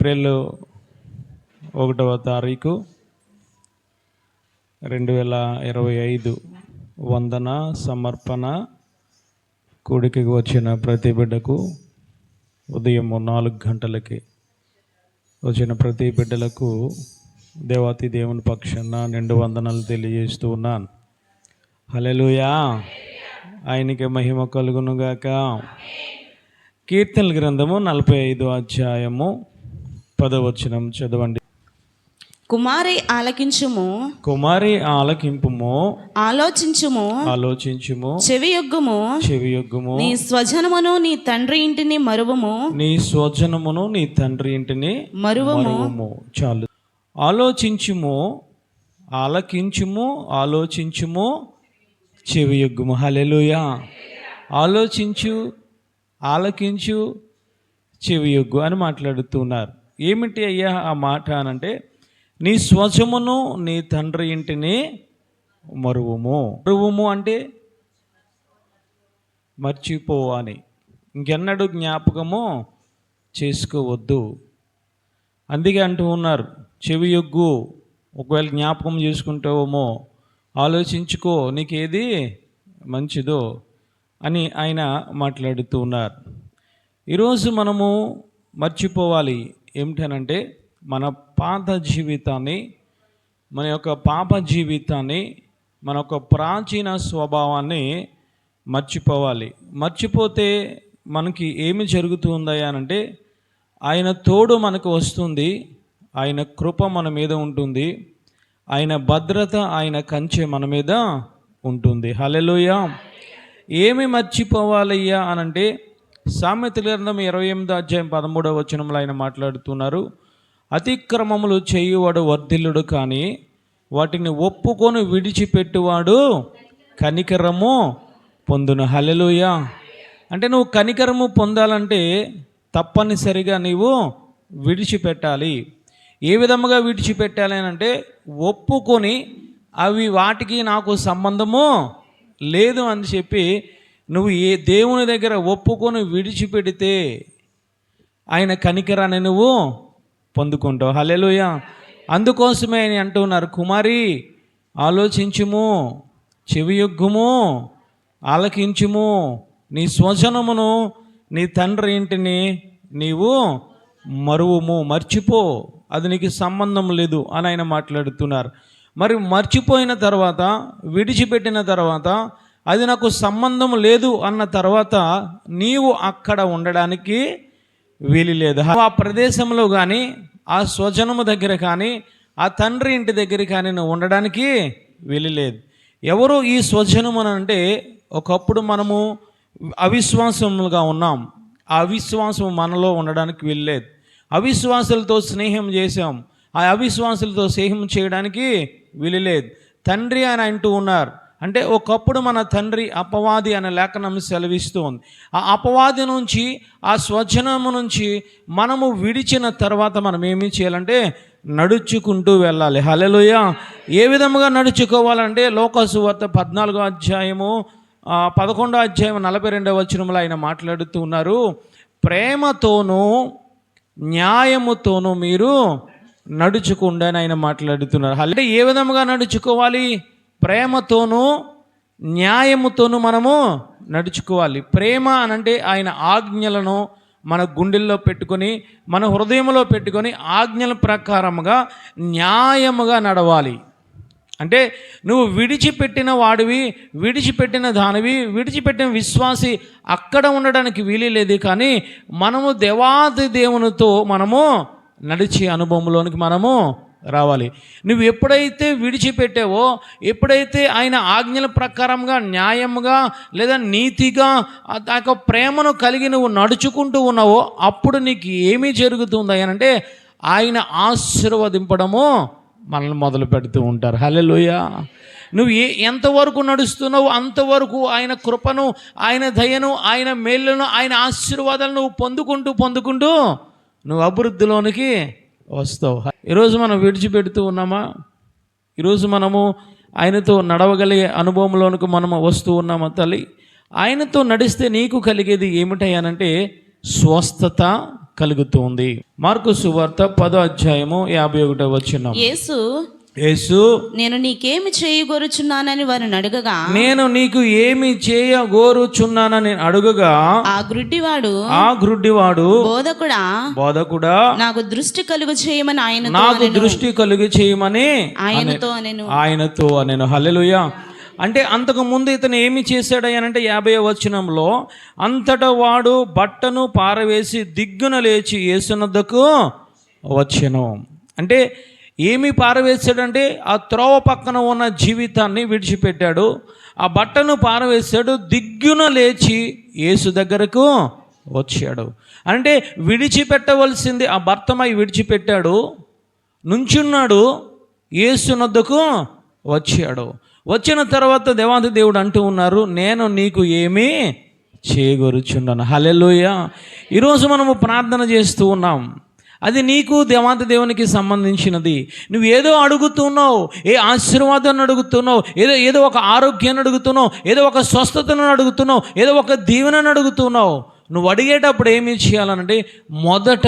April ఒకటవ తారీఖు రెండు వేల ఇరవై ఐదు వందన సమర్పణ కూడికి వచ్చిన ప్రతి బిడ్డకు ఉదయం నాలుగు గంటలకి వచ్చిన ప్రతి బిడ్డలకు దేవాతి దేవుని పక్షాన నిండు వందనాలు తెలియజేస్తూ ఉన్నాను. హలెలుయా ఆయనకి మహిమ కలుగునుగాక. కీర్తనల గ్రంథము నలభై ఐదు అధ్యాయము పదవచనం చదవండి. కుమారి ఆలకించుము కుమారి ఆలకింపుము ఆలోచించుము ఆలోచించుము చెవియొగ్గుము చెవియొగ్గుము నీ స్వజనమును నీ తండ్రి ఇంటిని మరువము నీ స్వజనమును నీ తండ్రి ఇంటిని మరువము. చాలు. ఆలోచించుము ఆలకించుము ఆలోచించుము చెవియొగ్గుము. హల్లెలూయా. ఆలోచించు ఆలకించు చెవియొగ్గు అని మాట్లాడుతున్నారు ఏమిటి అయ్యా ఆ మాట అనంటే నీ స్వజమును నీ తండ్రి ఇంటిని మరువుము. మరువుము అంటే మర్చిపో అని ఇంకెన్నడూ జ్ఞాపకము చేసుకోవద్దు. అందుకే అంటూ ఉన్నారు చెవి యొగ్గు ఒకవేళ జ్ఞాపకం చేసుకుంటావేమో ఆలోచించుకో నీకేది మంచిదో అని ఆయన మాట్లాడుతూ ఉన్నారు. ఈరోజు మనము మర్చిపోవాలి. ఏమిటనంటే మన పాత జీవితాన్ని మన యొక్క పాప జీవితాన్ని మన యొక్క ప్రాచీన స్వభావాన్ని మర్చిపోవాలి. మర్చిపోతే మనకి ఏమి జరుగుతుందా అంటే ఆయన తోడు మనకు వస్తుంది ఆయన కృప మన మీద ఉంటుంది ఆయన భద్రత ఆయన కంచె మన మీద ఉంటుంది. హలెలుయ ఏమి మర్చిపోవాలయ్యా అనంటే సామెతల గ్రంథం ఇరవై ఎనిమిదో అధ్యాయం పదమూడవ వచనంలో ఆయన మాట్లాడుతున్నారు. అతిక్రమములు చేయువాడు వర్ధిల్లుడు కానీ వాటిని ఒప్పుకొని విడిచిపెట్టువాడు కనికరము పొందును. హలెలుయ అంటే నువ్వు కనికరము పొందాలంటే తప్పనిసరిగా నీవు విడిచిపెట్టాలి. ఏ విధముగా విడిచిపెట్టాలి అని అంటే ఒప్పుకొని అవి వాటికి నాకు సంబంధము లేదు అని చెప్పి నువ్వు ఏ దేవుని దగ్గర ఒప్పుకొని విడిచిపెడితే ఆయన కనికరాన్ని నువ్వు పొందుకుంటావు. హలెలుయ అందుకోసమే ఆయన అంటున్నారు. కుమారి ఆలోచించుము చెవియొగ్గుము ఆలకించుము. నీ స్వజనమును నీ తండ్రి ఇంటిని నీవు మరువుము మర్చిపో. అది నీకు సంబంధం లేదు అని ఆయన మాట్లాడుతున్నారు. మరి మర్చిపోయిన తర్వాత విడిచిపెట్టిన తర్వాత అది నాకు సంబంధం లేదు అన్న తర్వాత నీవు అక్కడ ఉండడానికి వీలు లేదు. ఆ ప్రదేశంలో కానీ ఆ స్వజనము దగ్గర కానీ ఆ తండ్రి ఇంటి దగ్గర కానీ నువ్వు ఉండడానికి వీలు లేదు. ఎవరు ఈ స్వజనము అని అంటే ఒకప్పుడు మనము అవిశ్వాసములుగా ఉన్నాం. ఆ అవిశ్వాసం మనలో ఉండడానికి వీల్లేదు అవిశ్వాసులతో స్నేహం చేసాం ఆ అవిశ్వాసులతో స్నేహం చేయడానికి వీలులేదు తండ్రి అని అంటూ ఉన్నారు. అంటే ఒకప్పుడు మన తండ్రి అపవాది అనే లేఖనం సెలవిస్తూ ఉంది. ఆ అపవాది నుంచి ఆ స్వజనము నుంచి మనము విడిచిన తర్వాత మనం ఏమి చేయాలంటే నడుచుకుంటూ వెళ్ళాలి. హలెలుయ ఏ విధముగా నడుచుకోవాలంటే లోకసు వార్త పద్నాలుగో అధ్యాయము పదకొండో అధ్యాయం నలభై రెండవ వచనంలో ఆయన మాట్లాడుతూ ఉన్నారు. ప్రేమతోనూ న్యాయముతోనూ మీరు నడుచుకుండా ఆయన మాట్లాడుతున్నారు. అంటే ఏ విధముగా నడుచుకోవాలి? ప్రేమతోనూ న్యాయముతోనూ మనము నడుచుకోవాలి. ప్రేమ అనంటే ఆయన ఆజ్ఞలను మన గుండెల్లో పెట్టుకొని మన హృదయంలో పెట్టుకొని ఆజ్ఞల ప్రకారముగా న్యాయముగా నడవాలి. అంటే నువ్వు విడిచిపెట్టిన వాడివి విడిచిపెట్టిన దానివి విడిచిపెట్టిన విశ్వాసి అక్కడ ఉండడానికి వీలు లేదు కానీ మనము దేవాది దేవునితో మనము నడిచే అనుభవంలోనికి మనము రావాలి. నువ్వు ఎప్పుడైతే విడిచిపెట్టావో ఎప్పుడైతే ఆయన ఆజ్ఞల ప్రకారంగా న్యాయంగా లేదా నీతిగా ఆ యొక్క ప్రేమను కలిగి నువ్వు నడుచుకుంటూ ఉన్నావో అప్పుడు నీకు ఏమి జరుగుతుంది అంటే ఆయన ఆశీర్వదింపడము మనల్ని మొదలు పెడుతూ ఉంటారు. హల్లెలూయా. నువ్వు ఏ ఎంతవరకు నడుస్తున్నావు అంతవరకు ఆయన కృపను ఆయన దయను ఆయన మేళ్ళను ఆయన ఆశీర్వాదాలను నువ్వు పొందుకుంటూ పొందుకుంటూ నువ్వు అభివృద్ధిలోనికి వస్తావు. ఈరోజు మనం విడిచిపెడుతూ ఉన్నామా? ఈరోజు మనము ఆయనతో నడవగలిగే అనుభవంలోనికి మనము వస్తూ ఉన్నామా తల్లి? ఆయనతో నడిస్తే నీకు కలిగేది ఏమిటయ్యానంటే స్వస్థత కలుగుతుంది. మార్కు సువార్త పదో అధ్యాయము యాభై ఒకటో వచ్చిన యేసు యేసు నేను నీకేమి చేయగోరుచున్నానని వారిని అడగగా నేను నీకు ఏమి చేయగోరుచున్నానని అడుగగా ఆ గ్రుడ్డివాడు ఆ గ్రుడ్డివాడు బోధకుడా బోధకుడా నాకు దృష్టి కలుగు చేయమని ఆయనతో నాకు దృష్టి కలుగు చేయమని ఆయనతో నేను ఆయనతో నేను హల్లెలూయ. అంటే అంతకు ముందు ఇతను ఏమి చేశాడయ్యానంటే యాభై వచనంలో అంతటా వాడు బట్టను పారవేసి దిగ్గున లేచి యేసునద్దకు వచ్చెను. అంటే ఏమి పారవేశాడంటే ఆ త్రోవ పక్కన ఉన్న జీవితాన్ని విడిచిపెట్టాడు. ఆ బట్టను పారవేశాడు. దిగ్గున లేచి యేసు దగ్గరకు వచ్చాడు. అంటే విడిచిపెట్టవలసింది ఆ భర్తమై విడిచిపెట్టాడు. నుంచున్నాడు. ఏసునద్దకు వచ్చాడు. వచ్చిన తర్వాత దేవాది దేవుడు అంటూ ఉన్నారు నేను నీకు ఏమీ చేయగొరుచున్నాను హలెలుయ ఈరోజు మనము ప్రార్థన చేస్తూ ఉన్నాం. అది నీకు దేవాంత దేవునికి సంబంధించినది. నువ్వు ఏదో అడుగుతున్నావు ఏ ఆశీర్వాదాన్ని అడుగుతున్నావు ఏదో ఏదో ఒక ఆరోగ్యాన్ని అడుగుతున్నావు ఏదో ఒక స్వస్థతను అడుగుతున్నావు ఏదో ఒక దీవెనను అడుగుతున్నావు. నువ్వు అడిగేటప్పుడు ఏమి చేయాలనంటే మొదట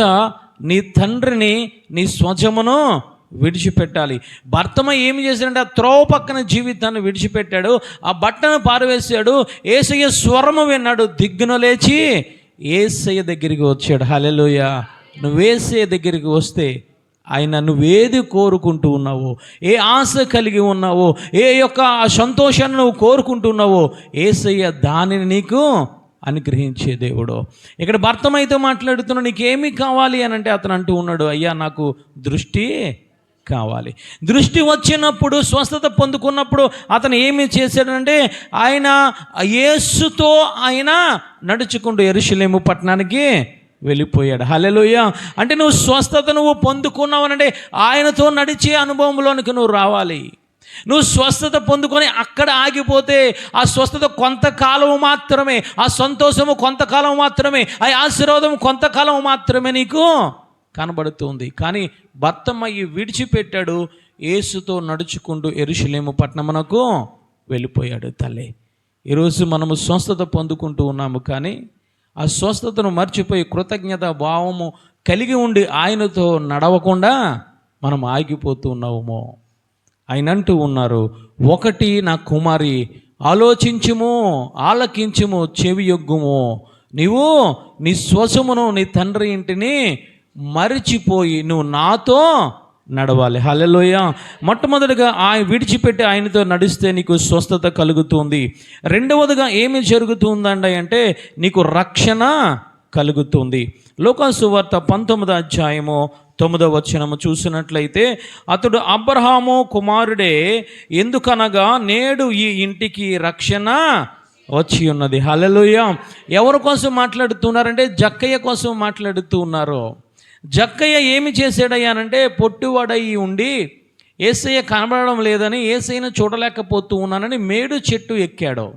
నీ తండ్రిని నీ స్వజమును విడిచిపెట్టాలి. భర్తమ ఏమి చేశాడంటే ఆ త్రోవ పక్కన జీవితాన్ని విడిచిపెట్టాడు. ఆ బట్టను పారవేశాడు. ఏసయ్య స్వరము విన్నాడు. దిగ్గున లేచి ఏసయ్య దగ్గరికి వచ్చాడు. హలెలుయా నువ్వేసయ్య దగ్గరికి వస్తే ఆయన నువ్వేది కోరుకుంటూ ఉన్నావో ఏ ఆశ కలిగి ఉన్నావో ఏ యొక్క సంతోషాన్ని నువ్వు కోరుకుంటున్నావో ఏసయ్య దానిని నీకు అనుగ్రహించే దేవుడు. ఇక్కడ భర్తమైతే మాట్లాడుతున్నా నీకేమి కావాలి అని అంటే అతను అంటూ ఉన్నాడు అయ్యా నాకు దృష్టి కావాలి. దృష్టి వచ్చినప్పుడు స్వస్థత పొందుకున్నప్పుడు అతను ఏమి చేశాడంటే ఆయన యేసుతో ఆయన నడుచుకుంటూ ఎరుశలేము పట్టణానికి వెళ్ళిపోయాడు. హలెలుయ అంటే నువ్వు స్వస్థత నువ్వు పొందుకున్నావనంటే ఆయనతో నడిచే అనుభవంలోనికి నువ్వు రావాలి. నువ్వు స్వస్థత పొందుకొని అక్కడ ఆగిపోతే ఆ స్వస్థత కొంతకాలం మాత్రమే ఆ సంతోషము కొంతకాలం మాత్రమే ఆ ఆశీర్వాదం కొంతకాలం మాత్రమే నీకు కనబడుతుంది. కానీ భర్తమయ్యి విడిచిపెట్టాడు ఏసుతో నడుచుకుంటూ ఎరుషులేము పట్టణమునకు వెళ్ళిపోయాడు తల్లి. ఈరోజు మనము స్వస్థత పొందుకుంటూ ఉన్నాము కానీ ఆ స్వస్థతను మర్చిపోయి కృతజ్ఞత భావము కలిగి ఉండి ఆయనతో నడవకుండా మనం ఆగిపోతూ ఉన్నాము. ఆయన అంటూ ఉన్నారు ఒకటి నా కుమారి ఆలోచించుము ఆలకించుము చెవి యొగ్గుము. నీవు నీ స్వసమును నీ తండ్రి ఇంటిని మరిచిపోయి నువ్వు నాతో నడవాలి. హలలోయ మొట్టమొదటిగా ఆయన విడిచిపెట్టి ఆయనతో నడిస్తే నీకు స్వస్థత కలుగుతుంది. రెండవదిగా ఏమి జరుగుతుందండి అంటే నీకు రక్షణ కలుగుతుంది. లోకాసు వార్త పంతొమ్మిదో అధ్యాయము తొమ్మిదో వచనము చూసినట్లయితే అతడు అబ్రహాము కుమారుడే ఎందుకనగా నేడు ఈ ఇంటికి రక్షణ వచ్చి ఉన్నది. హల్లెలూయ. ఎవరి కోసం మాట్లాడుతున్నారంటే జక్కయ్య కోసం మాట్లాడుతూ ఉన్నారు. జక్కయ్య ఏమి చేశాడయ్యానంటే పొట్టివాడయి ఉండి ఏసయ్య కనబడడం లేదని ఏసయ్యను చూడలేకపోతూ ఉన్నానని మేడు చెట్టు ఎక్కాడు.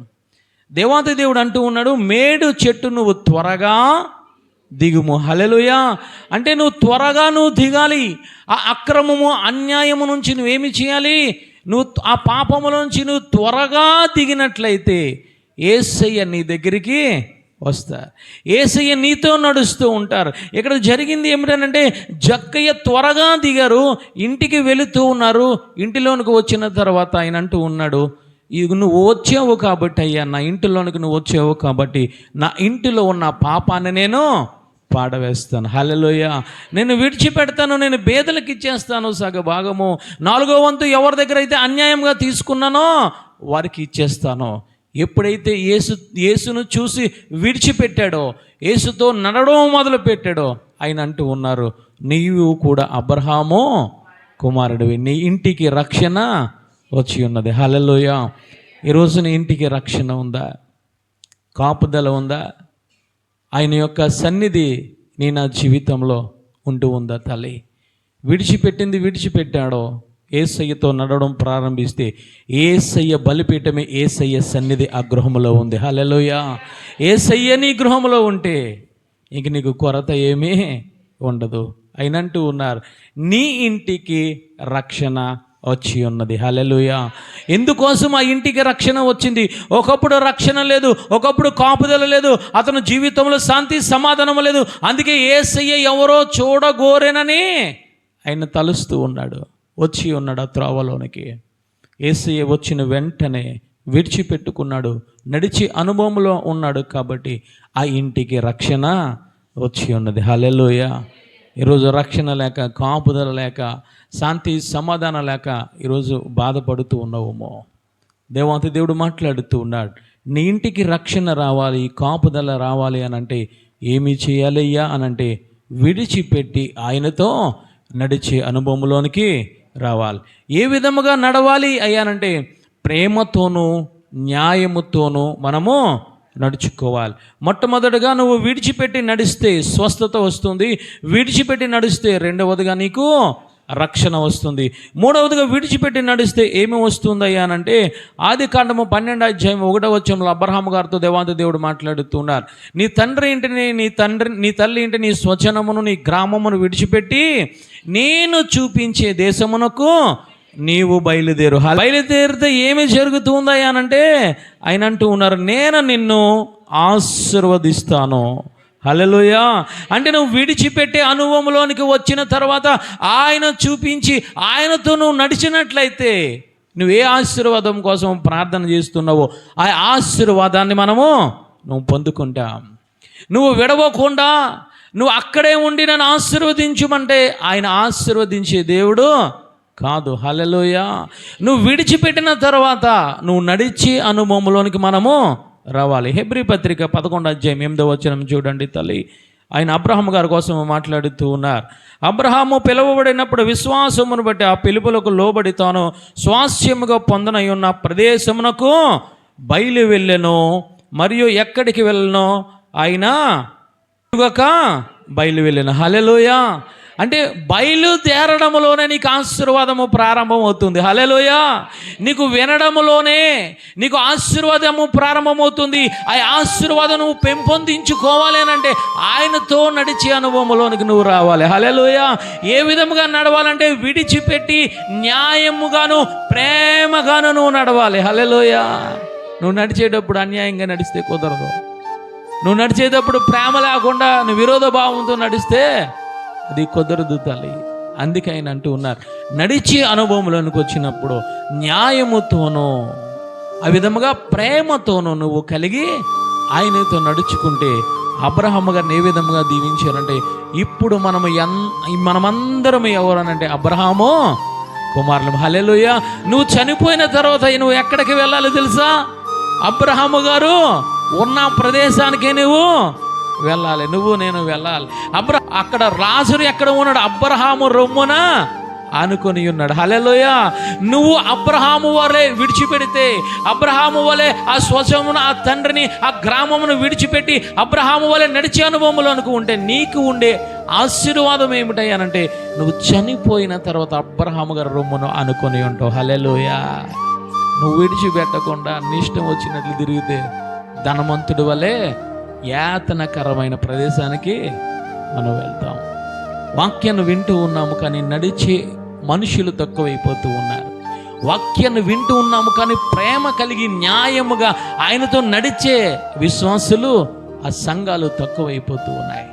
దేవాది దేవుడు అంటూ ఉన్నాడు మేడు చెట్టు నువ్వు త్వరగా దిగుము. హలెలుయా అంటే నువ్వు త్వరగా నువ్వు దిగాలి. ఆ అక్రమము అన్యాయము నుంచి నువ్వేమి చేయాలి? నువ్వు ఆ పాపముల నుంచి నువ్వు త్వరగా దిగినట్లయితే ఏసయ్య నీ దగ్గరికి వస్తారు ఏసయ్య నీతో నడుస్తూ ఉంటారు. ఇక్కడ జరిగింది ఏమిటనంటే జక్కయ్య త్వరగా దిగారు ఇంటికి వెళుతూ ఉన్నారు. ఇంటిలోనికి వచ్చిన తర్వాత ఆయన అంటూ ఉన్నాడు ఇది నువ్వు వచ్చావు కాబట్టి అయ్యా నా ఇంటిలోనికి నువ్వు వచ్చావు కాబట్టి నా ఇంటిలో ఉన్న పాపాన్ని నేను పాడవేస్తాను. హలలోయ నేను విడిచిపెడతాను నేను బేదలకు ఇచ్చేస్తాను సగ భాగము. నాలుగో వంతు ఎవరి దగ్గర అయితే అన్యాయంగా తీసుకున్నానో వారికి ఇచ్చేస్తాను. ఎప్పుడైతే యేసు యేసును చూసి విడిచిపెట్టాడో యేసుతో నడడం మొదలు పెట్టాడో ఆయన అంటూ ఉన్నారు నీవు కూడా అబ్రహాము కుమారుడివి. నీ ఇంటికి రక్షణ వచ్చి ఉన్నది. హలలోయ ఈరోజు నీ ఇంటికి రక్షణ ఉందా? కాపుదల ఉందా? ఆయన యొక్క సన్నిధి నీ నా జీవితంలో ఉంటూ ఉందా తల్లి? విడిచిపెట్టింది విడిచిపెట్టాడో ఏసయ్యతో నడవడం ప్రారంభిస్తే ఏసయ్య బలిపీఠమే ఏసయ్య సన్నిధి ఆ గృహంలో ఉంది. హలెలోయ ఏసయ్య నీ గృహంలో ఉంటే ఇంక నీకు కొరత ఏమీ ఉండదు. అయినంటూ ఉన్నారు నీ ఇంటికి రక్షణ వచ్చి ఉన్నది. హలెలుయ ఎందుకోసం ఆ ఇంటికి రక్షణ వచ్చింది? ఒకప్పుడు రక్షణ లేదు ఒకప్పుడు కాపుదల లేదు అతను జీవితంలో శాంతి సమాధానం లేదు. అందుకే ఏసయ్య ఎవరో చూడగోరేనని ఆయన తలుస్తూ ఉన్నాడు. వచ్చి ఉన్నాడు ఆ త్రోవలోనికి. ఏసయ్య వచ్చిన వెంటనే విడిచిపెట్టుకున్నాడు. నడిచి అనుభవంలో ఉన్నాడు కాబట్టి ఆ ఇంటికి రక్షణ వచ్చి ఉన్నది. హలెలోయ ఈరోజు రక్షణ లేక కాపుదల లేక శాంతి సమాధానం లేక ఈరోజు బాధపడుతూ ఉన్నావేమో. దేవాంతి దేవుడు మాట్లాడుతూ ఉన్నాడు నీ ఇంటికి రక్షణ రావాలి కాపుదల రావాలి అని అంటే ఏమి చేయాలయ్యా అని అంటే విడిచిపెట్టి ఆయనతో నడిచే అనుభవంలోనికి రావాలి. ఏ విధముగా నడవాలి? అయ్యానంటే ప్రేమతోనూ న్యాయముతోనూ మనము నడుచుకోవాలి. మొట్టమొదటిగా నువ్వు విడిచిపెట్టి నడిస్తే స్వస్థత వస్తుంది. విడిచిపెట్టి నడిస్తే రెండవదిగా నీకు రక్షణ వస్తుంది. మూడవదిగా విడిచిపెట్టి నడిస్తే ఏమి వస్తుందయ్యా అంటే ఆది కాండము పన్నెండు అధ్యాయం ఒకటో వచ్చంలో అబ్రహాం గారితో దేవాంత దేవుడు మాట్లాడుతున్నారు. నీ తండ్రి ఇంటిని నీ తండ్రి నీ తల్లి ఇంటి నీ స్వచనమును నీ గ్రామమును విడిచిపెట్టి నేను చూపించే దేశమునకు నీవు బయలుదేరు. బయలుదేరితే ఏమి జరుగుతుందయ్యానంటే ఆయన అంటూ ఉన్నారు నేను నిన్ను ఆశీర్వదిస్తాను. హల్లెలూయా. అంటే నువ్వు విడిచిపెట్టే అనుభవంలోనికి వచ్చిన తర్వాత ఆయన చూపించి ఆయనతో నువ్వు నడిచినట్లయితే నువ్వు ఏ ఆశీర్వాదం కోసం ప్రార్థన చేస్తున్నావో ఆ ఆశీర్వాదాన్ని మనము నువ్వు పొందుకుంటాం. నువ్వు విడవకుండా నువ్వు అక్కడే ఉండి నన్ను ఆశీర్వదించమంటే ఆయన ఆశీర్వదించే దేవుడు కాదు. హలలోయ నువ్వు విడిచిపెట్టిన తర్వాత నువ్వు నడిచి అనుభవంలోనికి మనము రావాలి. హెబ్రి పత్రిక పదకొండు అధ్యాయం ఎనిమిదో వచ్చిన చూడండి తల్లి. ఆయన అబ్రహాం గారి కోసం మాట్లాడుతూ ఉన్నారు. అబ్రహాము పిలువబడినప్పుడు విశ్వాసమును బట్టి ఆ పిలుపులకు లోబడి తాను స్వాస్యముగా పొందనై ఉన్న ప్రదేశమునకు బయలు వెళ్ళెను. మరియు ఎక్కడికి వెళ్ళను? ఆయన బయలు వెళ్ళిన. హలెలోయ అంటే బయలుదేరడంలోనే నీకు ఆశీర్వాదము ప్రారంభం అవుతుంది నీకు వినడంలోనే నీకు ఆశీర్వాదము ప్రారంభమవుతుంది. ఆ ఆశీర్వాదం నువ్వు పెంపొందించుకోవాలి అని అంటే ఆయనతో నడిచే అనుభవంలోనికి నువ్వు రావాలి. హలెలోయ ఏ విధముగా నడవాలంటే విడిచిపెట్టి న్యాయముగాను ప్రేమగాను నువ్వు నడవాలి. హలెలోయ నువ్వు నడిచేటప్పుడు అన్యాయంగా నడిస్తే కుదరదు. నువ్వు నడిచేటప్పుడు ప్రేమ లేకుండా నువ్వు విరోధ భావంతో నడిస్తే అది కుదరదు తల్లి. అందుకే ఆయన అంటూ ఉన్నారు. నడిచే అనుభవంలోనికి వచ్చినప్పుడు న్యాయముతోనూ ఆ విధముగా ప్రేమతోనూ నువ్వు కలిగి ఆయనతో నడుచుకుంటే అబ్రహం గారిని ఏ విధముగా దీవించారంటే ఇప్పుడు మనము ఎన్ మనమందరం ఎవరనంటే అబ్రహాము కుమారులు. హలెలుయ నువ్వు చనిపోయిన తర్వాత నువ్వు ఎక్కడికి వెళ్ళాలి తెలుసా? అబ్రహాము గారు ఉన్న ప్రదేశానికే నువ్వు వెళ్ళాలి. నువ్వు నేను వెళ్ళాలి. అబ్ర అక్కడ రాజును ఎక్కడ ఉన్నాడు? అబ్రహాము రొమ్మున ఆనుకొని ఉన్నాడు. హలెలోయ నువ్వు అబ్రహాము వలె విడిచిపెడితే అబ్రహాము వలె ఆ స్వచమును ఆ తండ్రిని ఆ గ్రామమును విడిచిపెట్టి అబ్రహాము వలె నడిచే అనుభవములు అనుకు ఉంటే నీకు ఉండే ఆశీర్వాదం ఏమిటయ్యానంటే నువ్వు చనిపోయిన తర్వాత అబ్రహాము గారి రొమ్మును అనుకొని ఉంటావు. హలెలోయ నువ్వు విడిచిపెట్టకుండా నీ ఇష్టం వచ్చినట్లు తిరిగితే ధనవంతుడి వలె యాతనకరమైన ప్రదేశానికి మనం వెళ్తాం. వాక్యాన్ని వింటూ ఉన్నాము కానీ నడిచే మనుషులు తక్కువైపోతూ ఉన్నారు. వాక్యాన్ని వింటూ ఉన్నాము కానీ ప్రేమ కలిగి న్యాయముగా ఆయనతో నడిచే విశ్వాసులు ఆ సంఘాలు తక్కువైపోతూ ఉన్నాయి.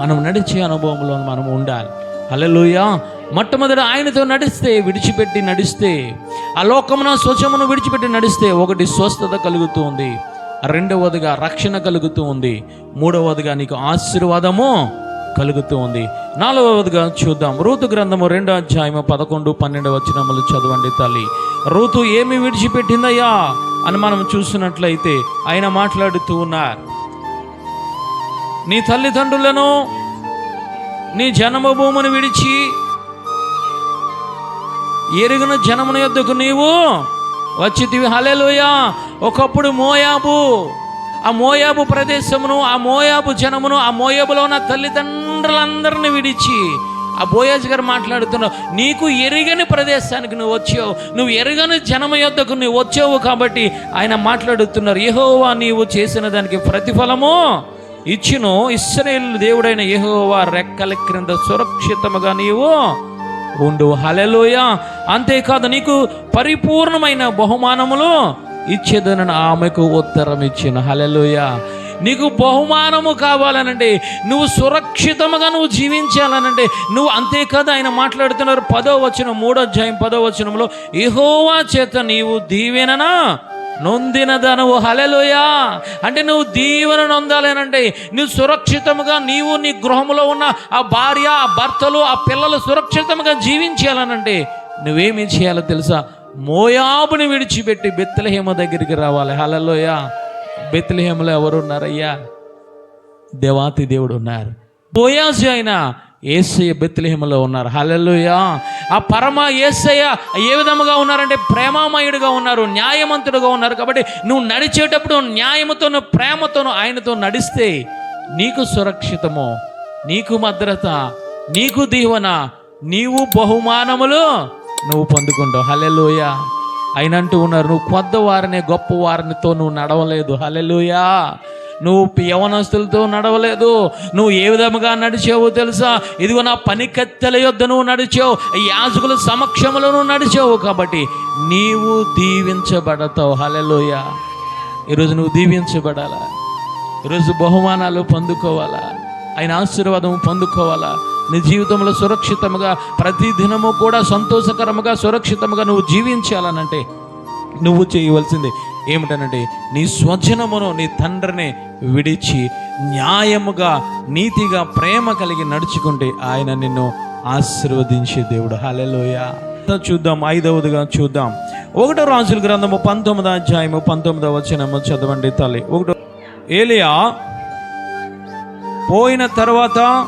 మనం నడిచే అనుభవంలో మనం ఉండాలి. హల్లెలూయ! మొట్టమొదటి ఆయనతో నడిస్తే విడిచిపెట్టి నడిస్తే ఆ లోకమున స్వచ్ఛమును విడిచిపెట్టి నడిస్తే ఒకటి స్వస్థత కలుగుతుంది రెండవదిగా రక్షణ కలుగుతూ ఉంది. మూడవదిగా నీకు ఆశీర్వాదము కలుగుతూ ఉంది. నాలుగవదిగా చూద్దాం. రూతు గ్రంథము రెండో అధ్యాయము పదకొండు పన్నెండు వచ్చినములు చదవండి తల్లి. రూతు ఏమి విడిచిపెట్టిందయ్యా? అని మనం చూసినట్లయితే ఆయన మాట్లాడుతూ ఉన్నారు. నీ తల్లిదండ్రులను నీ జన్మభూమిని విడిచి ఎరిగిన జనమున యొద్దకు నీవు వచ్చితివి. హలెలుయా ఒకప్పుడు మోయాబు ఆ మోయాబు ప్రదేశమును ఆ మోయాబు జనమును ఆ మోయాబులో ఉన్న తల్లిదండ్రులందరిని విడిచి ఆ బోయాజ్ గారు మాట్లాడుతున్నావు నీకు ఎరుగని ప్రదేశానికి నువ్వు వచ్చావు. నువ్వు ఎరగని జనమ యొద్దకు నువ్వు వచ్చావు కాబట్టి ఆయన మాట్లాడుతున్నారు. ఏహోవా నీవు చేసిన దానికి ప్రతిఫలము ఇచ్చును. ఇస్రాయేల్ దేవుడైన ఏహోవా రెక్కల క్రింద సురక్షితముగా నీవు ఉండు. హలెలోయ అంతేకాదు నీకు పరిపూర్ణమైన బహుమానములు ఇచ్చేదనని ఆమెకు ఉత్తరం ఇచ్చిన. హలెలోయ నీకు బహుమానము కావాలనంటే నువ్వు సురక్షితముగా నువ్వు జీవించాలనంటే నువ్వు అంతేకాదు ఆయన మాట్లాడుతున్నారు పదో వచనం మూడో అధ్యాయం పదో వచనంలో ఇహోవా చేత నీవు దీవెననా? నొందినదనవు హలెలుయా అంటే నువ్వు దీవెన నొందాలేనంటే నువ్వు సురక్షితముగా నీవు నీ గృహంలో ఉన్న ఆ భార్య ఆ భర్తలు ఆ పిల్లలు సురక్షితంగా జీవించాలనంటే నువ్వేమి చేయాలో తెలుసా? మోయాబుని విడిచిపెట్టి బెత్తలహేమ దగ్గరికి రావాలి. హలలోయ బెత్తలహేమలో ఎవరు ఉన్నారయ్యా దేవాతి దేవుడు ఉన్నారు బోయాజు అయినా ఏసయ్య బెత్లహేమలో ఉన్నారు. హలలుయా ఆ పరమ ఏసయ్య ఏ విధముగా ఉన్నారంటే ప్రేమామయుడిగా ఉన్నారు న్యాయమంతుడుగా ఉన్నారు. కాబట్టి నువ్వు నడిచేటప్పుడు న్యాయముతోను ప్రేమతోను ఆయనతో నడిస్తే నీకు సురక్షితము నీకు భద్రత నీకు దీవెన నీవు బహుమానములు నువ్వు పొందుకుంటావు. హలెలుయా అయినంటూ ఉన్నారు నువ్వు కొద్ద వారిని గొప్ప వారినితో నువ్వు నడవలేదు. హలెలుయా నువ్వు యవనస్తులతో నడవలేదు. నువ్వు ఏ విధముగా నడిచావో తెలుసా? ఇదిగో నా పనికత్తెల యొద్ద నువ్వు నడిచావు. యాజకుల సమక్షంలో నువ్వు నడిచావు కాబట్టి నీవు దీవించబడతావు. హలెలోయ ఈరోజు నువ్వు దీవించబడాలా? ఈరోజు బహుమానాలు పొందుకోవాలా? ఆయన ఆశీర్వాదం పొందుకోవాలా? నీ జీవితంలో సురక్షితముగా ప్రతి దినము కూడా సంతోషకరముగా సురక్షితముగా నువ్వు జీవించాలనంటే నువ్వు చేయవలసింది ఏమిటనంటే నీ స్వజనమును నీ తండ్రిని విడిచి న్యాయముగా నీతిగా ప్రేమ కలిగి నడుచుకుంటే ఆయన నిన్ను ఆశీర్వదించే దేవుడు. హలెలోయ చూద్దాం ఐదవదిగా చూద్దాం. ఒకటో రాజుల గ్రంథము పంతొమ్మిదో అధ్యాయము పంతొమ్మిదవ వచనము చదవండి తల్లి. ఒకటో ఏలియా పోయిన తర్వాత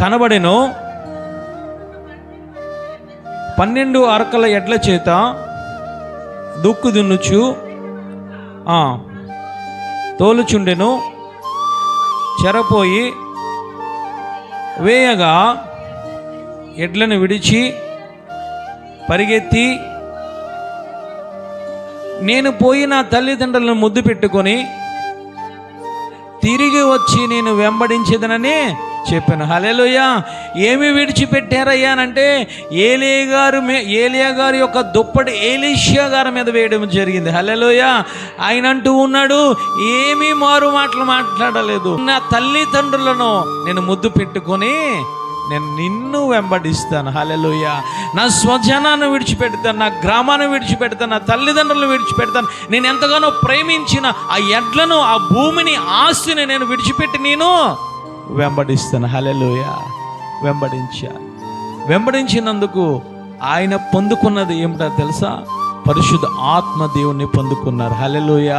కనబడెను. పన్నెండు అరకల ఎడ్ల చేత దుక్కు దున్నుచు తోలుచుండెను. చెరపోయి వేయగా ఎడ్లను విడిచి పరిగెత్తి నేను పోయి నా తల్లిదండ్రులను ముద్దు పెట్టుకొని తిరిగి వచ్చి నేను వెంబడించేదనని చెప్పాను. హలేలుయ ఏమి విడిచిపెట్టారయ్యా అంటే ఏలియా గారు మే ఏలియా గారి యొక్క దుప్పటి ఏలీషియా గారి మీద వేయడం జరిగింది. హలేలుయ ఆయన అంటూ ఉన్నాడు ఏమీ మారు మాటలు మాట్లాడలేదు. నా తల్లిదండ్రులను నేను ముద్దు పెట్టుకొని నేను నిన్ను వెంబడిస్తాను. హలెలుయ నా స్వజనాన్ని విడిచిపెడతాను నా గ్రామాన్ని విడిచిపెడతాను నా తల్లిదండ్రులను విడిచిపెడతాను. నేను ఎంతగానో ప్రేమించిన ఆ ఎడ్లను ఆ భూమిని ఆస్తిని నేను విడిచిపెట్టి నేను వెంబడిస్తాను హలెలుయ వెంబడించా. వెంబడించినందుకు ఆయన పొందుకున్నది ఏమిటో తెలుసా? పరిశుద్ధ ఆత్మ దేవుణ్ణి పొందుకున్నారు. హలెలుయ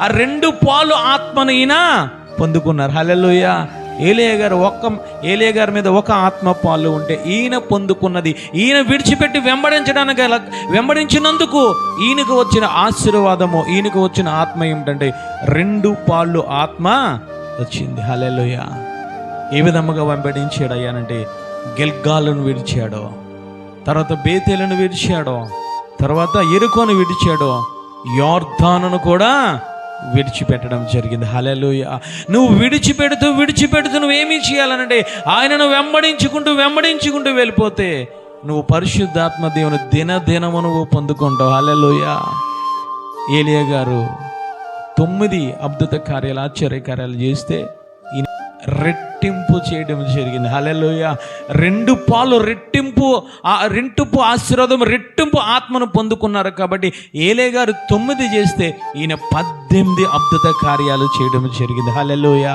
ఆ రెండు పాలు ఆత్మనైనా ఈయన పొందుకున్నారు. హలెలుయ ఏలియ గారు ఒక్క ఏలియ గారి మీద ఒక ఆత్మ పాలు ఉంటే ఈయన పొందుకున్నది. ఈయన విడిచిపెట్టి వెంబడించడానికి వెంబడించినందుకు ఈయనకు వచ్చిన ఆశీర్వాదము ఈయనకు వచ్చిన ఆత్మ ఏమిటంటే రెండు పాళ్ళు ఆత్మ వచ్చింది. హలెలుయా ఏ విధముగా వెంబడించాడు అయ్యానంటే గెల్గాలను విడిచాడు తర్వాత బేతేలను విడిచాడు తర్వాత ఎరుకోను విడిచాడు యోర్ధానును కూడా విడిచిపెట్టడం జరిగింది. హలెలుయ నువ్వు విడిచిపెడుతూ విడిచిపెడుతూ నువ్వేమీ చేయాలనంటే ఆయనను వెంబడించుకుంటూ వెంబడించుకుంటూ వెళ్ళిపోతే నువ్వు పరిశుద్ధాత్మ దేవుని దినదినము నువ్వు పొందుకుంటావు. హలెలుయ ఏలియా గారు తొమ్మిది అద్భుత కార్యాలు ఆశ్చర్య కార్యాలు చేస్తే రెట్టింపు చేయడం జరిగింది. హలలోయ రెండు పాలు రెట్టింపు ఆ రెట్టింపు ఆశీర్వాదం రెట్టింపు ఆత్మను పొందుకున్నారు కాబట్టి ఏలే గారు తొమ్మిది చేస్తే ఈయన పద్దెనిమిది అద్భుత కార్యాలు చేయడం జరిగింది. హలలోయ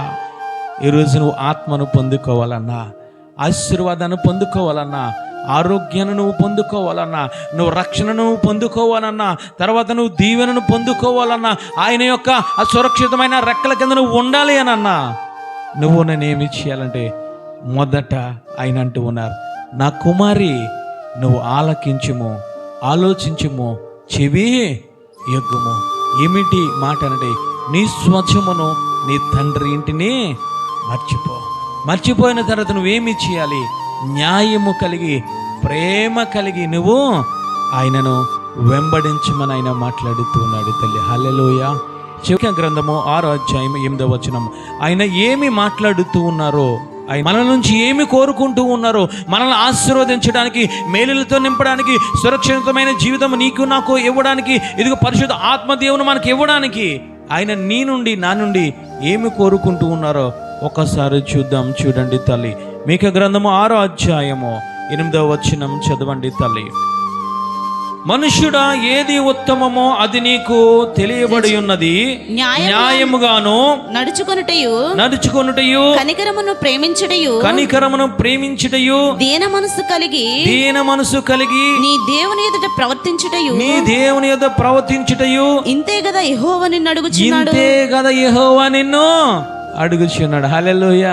ఈరోజు నువ్వు ఆత్మను పొందుకోవాలన్నా ఆశీర్వాదాన్ని పొందుకోవాలన్నా ఆరోగ్యాన్ని నువ్వు పొందుకోవాలన్నా నువ్వు రక్షణను నువ్వు పొందుకోవాలన్నా తర్వాత నువ్వు దీవెనను పొందుకోవాలన్నా ఆయన యొక్క అసురక్షితమైన సురక్షితమైన రెక్కల కింద నువ్వు ఉండాలి అని నువ్వు నేను ఏమి చేయాలంటే మొదట ఆయన అంటూ ఉన్నారు. నా కుమారి నువ్వు ఆలకించుము ఆలోచించుము చెవి యజ్ఞము ఏమిటి మాట అంటే నీ స్వచ్ఛమును నీ తండ్రి ఇంటిని మర్చిపో. మర్చిపోయిన తర్వాత నువ్వేమి చేయాలి? న్యాయము కలిగి ప్రేమ కలిగి నువ్వు ఆయనను వెంబడించమని ఆయన మాట్లాడుతూ ఉన్నాడు తల్లి. హల్లెలూయ. చివరి గ్రంథము ఆరో అధ్యాయం ఎనిమిదో వచనం. ఆయన ఏమి మాట్లాడుతూ ఉన్నారో ఆయన మన నుంచి ఏమి కోరుకుంటూ ఉన్నారో మనల్ని ఆశీర్వదించడానికి మేలులతో నింపడానికి సురక్షితమైన జీవితం నీకు నాకు ఇవ్వడానికి ఇదిగో పరిశుద్ధ ఆత్మదేవుని మనకి ఇవ్వడానికి ఆయన నీ నుండి నా నుండి ఏమి కోరుకుంటూ ఉన్నారో ఒకసారి చూద్దాం చూడండి తల్లి. మీకు గ్రంథము ఆరో అధ్యాయము ఎనిమిదవ వచనం చదవండి తల్లి. మనుష్యుడా ఏది ఉత్తమమో అది నీకు తెలియబడి ఉన్నది. న్యాయము- న్యాయముగాను నడుచుకొనుటయు నడుచుకొనుటయు కనికరమును ప్రేమించుటయు కనికరమును ప్రేమించుటయు దీన మనసు కలిగి దీన మనసు కలిగి నీ దేవుని ఎదుట ప్రవర్తించుటయు. నీ దేవుని యొద్ద ప్రవర్తించుటయు. ఇంతే కదా యెహోవా నిన్ను అడుగుచున్నాడు. ఇంతే కదా యెహోవా నిన్ను అడుగుచున్నాడు. హల్లెలూయ.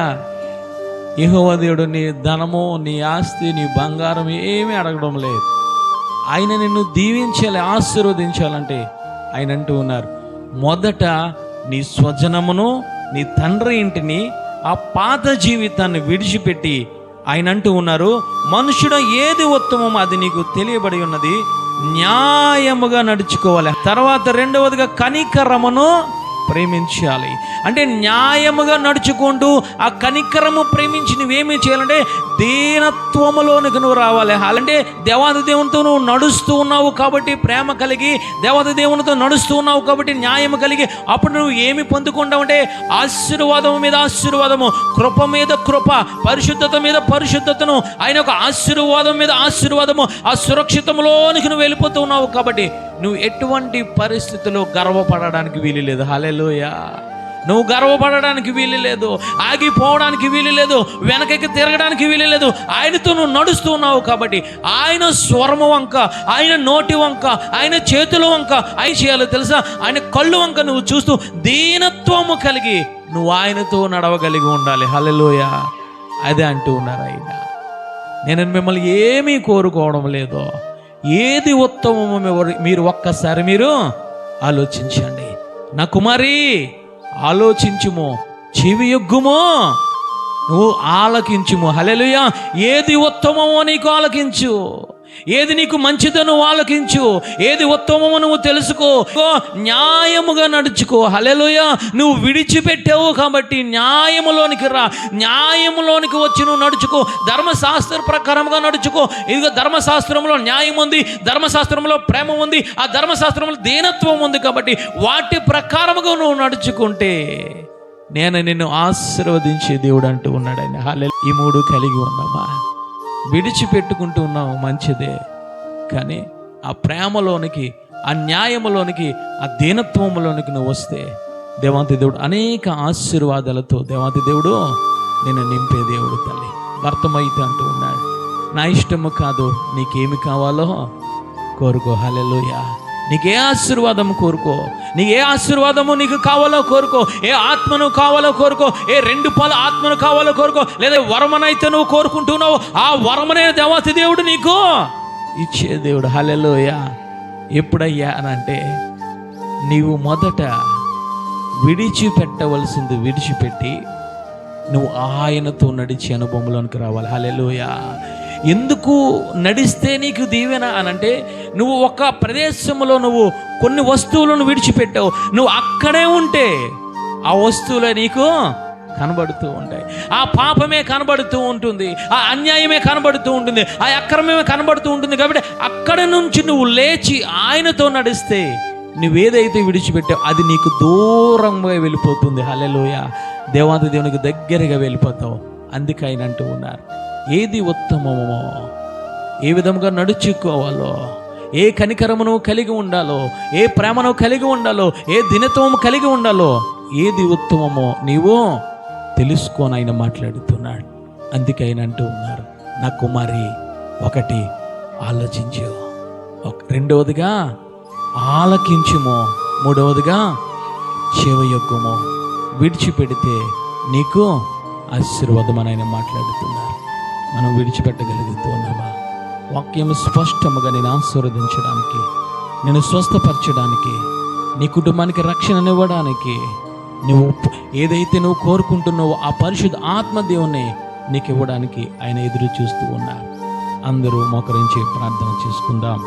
యెహోవా దేవుడు నీ ధనము నీ ఆస్తి నీ బంగారం ఏమీ అడగడం లేదు. ఆయన నిన్ను దీవించాలి ఆశీర్వదించాలంటే ఆయన అంటూ ఉన్నారు. మొదట నీ స్వజనమును నీ తండ్రి ఇంటిని ఆ పాత జీవితాన్ని విడిచిపెట్టి ఆయన అంటూ ఉన్నారు. మనుషుడు ఏది ఉత్తమమో అది నీకు తెలియబడి ఉన్నది. న్యాయముగా నడుచుకోవాలి. తర్వాత రెండవదిగా కనికరమును ప్రేమించాలి. అంటే న్యాయముగా నడుచుకుంటూ ఆ కనికరము ప్రేమించి నువ్వేమీ చేయాలంటే దీనత్వములోనికి నువ్వు రావాలి. అంటే దేవాది దేవునితో నువ్వు నడుస్తూ ఉన్నావు కాబట్టి ప్రేమ కలిగి దేవాది దేవునితో నడుస్తూ ఉన్నావు కాబట్టి న్యాయం కలిగి అప్పుడు నువ్వు ఏమి పొందుకుంటావు అంటే ఆశీర్వాదము మీద ఆశీర్వాదము కృప మీద కృప పరిశుద్ధత మీద పరిశుద్ధతను ఆయన ఒక ఆశీర్వాదం మీద ఆశీర్వాదము ఆ సురక్షితంలోనికి నువ్వు వెళ్ళిపోతూ ఉన్నావు కాబట్టి నువ్వు ఎటువంటి పరిస్థితుల్లో గర్వపడడానికి వీలు లేదు. హలెలోయ నువ్వు గర్వపడడానికి వీలు లేదు. ఆగిపోవడానికి వీలు లేదు. వెనకకి తిరగడానికి వీలు లేదు. ఆయనతో నువ్వు నడుస్తూ ఉన్నావు కాబట్టి ఆయన స్వరము వంక ఆయన నోటి వంక ఆయన చేతుల వంక ఆయన చేయాలో తెలుసా? ఆయన కళ్ళు వంక నువ్వు చూస్తూ దీనత్వము కలిగి నువ్వు ఆయనతో నడవగలిగి ఉండాలి. హలెలోయ అదే అంటూ ఉన్నారు ఆయన. నేను మిమ్మల్ని ఏమీ కోరుకోవడం లేదు ఏది ఉత్తమము మీరు- మీరు ఒక్కసారి మీరు ఆలోచించండి. నా కుమారి ఆలోచించుము చెవి యొగ్గుము నువ్వు ఆలకించుము. హలెలుయా ఏది ఉత్తమమో నీకు ఆలకించు. ఏది నీకు మంచిదో నువ్వు ఆలకించు ఏది ఉత్తమమో నువ్వు తెలుసుకో. న్యాయముగా నడుచుకో. హలెలుయ నువ్వు విడిచిపెట్టావు కాబట్టి న్యాయములోనికి రా. న్యాయములోనికి వచ్చి నువ్వు నడుచుకో. ధర్మశాస్త్ర ప్రకారంగా నడుచుకో. ఇదిగో ధర్మశాస్త్రంలో న్యాయం ఉంది ధర్మశాస్త్రంలో ప్రేమ ఉంది ఆ ధర్మశాస్త్రంలో దీనత్వం ఉంది కాబట్టి వాటి ప్రకారముగా నువ్వు నడుచుకుంటే నేను నిన్ను ఆశీర్వదించే దేవుడు అంటూ ఉన్నాడని. హాలే ఈ మూడు కలిగి ఉన్నామా? విడిచిపెట్టుకుంటూ ఉన్నాము మంచిదే. కానీ ఆ ప్రేమలోనికి ఆ న్యాయములోనికి ఆ దీనత్వములోనికి నువ్వు వస్తే దేవాంతి దేవుడు అనేక ఆశీర్వాదాలతో దేవాంతి దేవుడు నేను నింపే దేవుడు తల్లి. భర్తమైతే అంటూ ఉన్నాడు. నా ఇష్టము కాదు నీకేమి కావాలో కోరుకో. హలెలుయా నీకు ఏ ఆశీర్వాదం కోరుకో. నీకు ఏ ఆశీర్వాదము నీకు కావాలో కోరుకో. ఏ ఆత్మను కావాలో కోరుకో. ఏ రెండు పాల ఆత్మను కావాలో కోరుకో. లేదా వరమనైతే నువ్వు కోరుకుంటున్నావు ఆ వరమనే దేవాతి దేవుడు నీకు ఇచ్చే దేవుడు. హలెలోయ ఎప్పుడయ్యా అని అంటే నీవు మొదట విడిచిపెట్టవలసింది విడిచిపెట్టి నువ్వు ఆయనతో నడిచే అనుభవంలోనికి రావాలి. హలెలుయా ఎందుకు నడిస్తే నీకు దీవెన అని అంటే నువ్వు ఒక ప్రదేశంలో నువ్వు కొన్ని వస్తువులను విడిచిపెట్టావు. నువ్వు అక్కడే ఉంటే ఆ వస్తువులే నీకు కనబడుతూ ఉంటాయి. ఆ పాపమే కనబడుతూ ఉంటుంది. ఆ అన్యాయమే కనబడుతూ ఉంటుంది. ఆ అక్రమమే కనబడుతూ ఉంటుంది కాబట్టి అక్కడ నుంచి నువ్వు లేచి ఆయనతో నడిస్తే నువ్వేదైతే విడిచిపెట్టావు అది నీకు దూరంగా వెళ్ళిపోతుంది. హలెలోయ దేవాంత దేవునికి దగ్గరగా వెళ్ళిపోతావు. అందుకే అంటూ ఉన్నారు. ఏది ఉత్తమమో ఏ విధముగా నడుచుకోవాలో ఏ కనికరమును కలిగి ఉండాలో ఏ ప్రేమను కలిగి ఉండాలో ఏ దినత్వము కలిగి ఉండాలో ఏది ఉత్తమమో నీవు తెలుసుకొని ఆయన మాట్లాడుతున్నాడు. అందుకే ఆయన అంటూ ఉన్నారు నా కుమారి ఒకటి ఆలోచించు. ఒక- రెండవదిగా ఆలకించుము. మూడవదిగా చెవయొగ్గము విడిచిపెడితే నీకు ఆశీర్వాదం అని ఆయన మాట్లాడుతున్నారు. మనం విడిచిపెట్టగలుగుతున్నామా? వాక్యం స్పష్టముగా నేను ఆశీర్వదించడానికి నేను స్వస్థపరచడానికి నీ కుటుంబానికి రక్షణనివ్వడానికి నువ్వు ఏదైతే నువ్వు కోరుకుంటున్నావో ఆ పరిశుద్ధ ఆత్మదేవుని నీకు ఇవ్వడానికి ఆయన ఎదురు చూస్తూ ఉన్నారు. అందరూ మోకరించి ప్రార్థన చేసుకుందాం.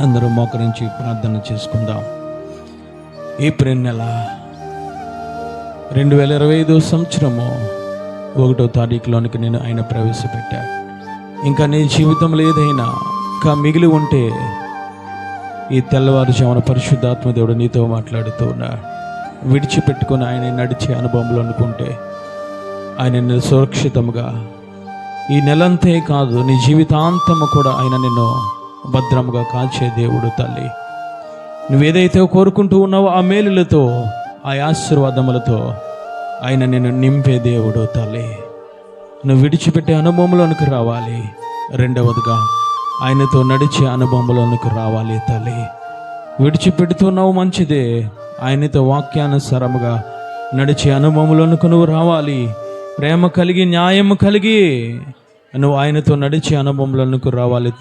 అందరూ మోకరించి ప్రార్థన చేసుకుందాం. ఏప్రిల్ నెల రెండు వేల ఇరవై ఐదో సంవత్సరము ఒకటో తారీఖులోనికి నేను ఆయన ప్రవేశపెట్టాను ఇంకా నీ జీవితంలో ఏదైనా ఇంకా మిగిలి ఉంటే ఈ తెల్లవారుజామున పరిశుద్ధాత్మ దేవుడు నీతో మాట్లాడుతూ ఉన్నాడు విడిచిపెట్టుకుని ఆయన నడిచే అనుభవంలో అనుకుంటే ఆయన నిన్ను సురక్షితముగా ఈ నెలంతే కాదు నీ జీవితాంతము కూడా ఆయన నిన్ను భద్రముగా కాల్చే దేవుడు తల్లి. నువ్వేదైతే కోరుకుంటూ ఉన్నావో ఆ మేలులతో ఆ ఆశీర్వాదములతో ఆయన నేను నింపే దేవుడు తల్లి. నువ్వు విడిచిపెట్టే అనుభవంలోనికి రావాలి. రెండవదిగా ఆయనతో నడిచే అనుభవంలోనికి రావాలి తల్లి. విడిచిపెడుతున్నావు మంచిదే. ఆయనతో వాక్యానుసారముగా నడిచే అనుభవంలోనికి నువ్వు రావాలి. ప్రేమ కలిగి న్యాయము కలిగి నువ్వు ఆయనతో నడిచే అనుభవంలోనికి రావాలి